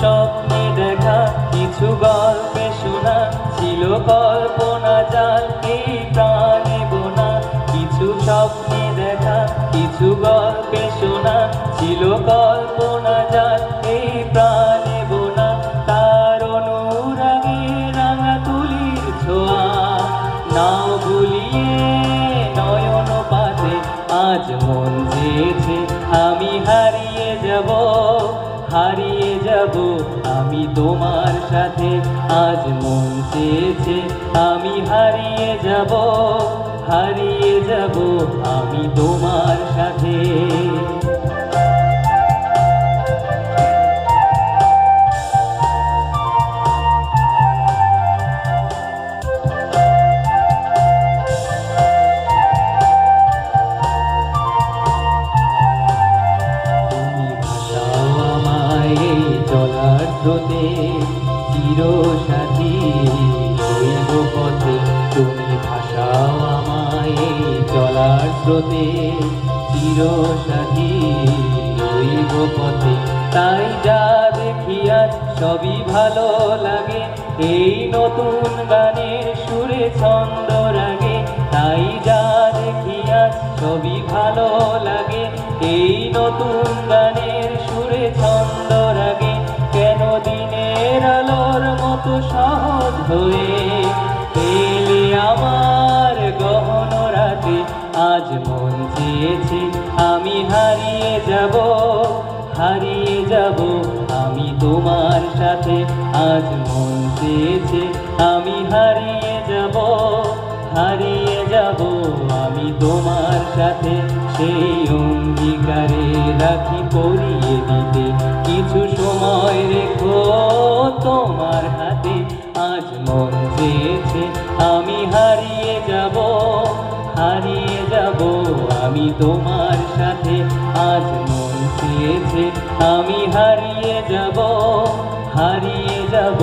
স্বপ্নে দেখা কিছু গল্পে শোনা ছিল কল্পনা জাল এই প্রাণে গোনা। কিছু স্বপ্নে দেখা, কিছু গল্পে শোনা ছিল কল্পনা জাল এই প্রাণে বোনা তার অনুরাগে রাঙা তুলির ছোঁয়া। নাও গুলিয়ে নয়ন পাতে, আজ মন চেয়েছে, আমি হারিয়ে যাব। হারিয়ে যাব, আমি তোমার সাথে। আজ মন চেয়েছে, আমি হারিয়ে যাব হারিয়ে যাব, আমি তোমার সাথে। স্রোতে চির তাই যা দেখি আজ সবই ভালো লাগে। এই নতুন গানের সুরে ছন্দ রাগে। তাই যা দেখি আজ সবই ভালো লাগে। এই নতুন গানের সুরে ছন্দ রাগে। কেন দিনের আলোর মতো সহজ হয়ে আমার আজ মন চেয়েছে, আমি হারিয়ে যাব হারিয়ে যাব আমি তোমার সাথে। আজ মন চেয়েছে, আমি হারিয়ে যাব হারিয়ে যাব আমি তোমার সাথে। সেই অঙ্গীকারে রাখি পরিয়ে দিতে, কিছু সময় রেখো তোমার হাতে। আজ মন চেয়েছে, আমি হারিয়ে যাব, হারিয়ে আমি তোমার সাথে আজ মন চেয়েছে আমি হারিয়ে যাব হারিয়ে যাব।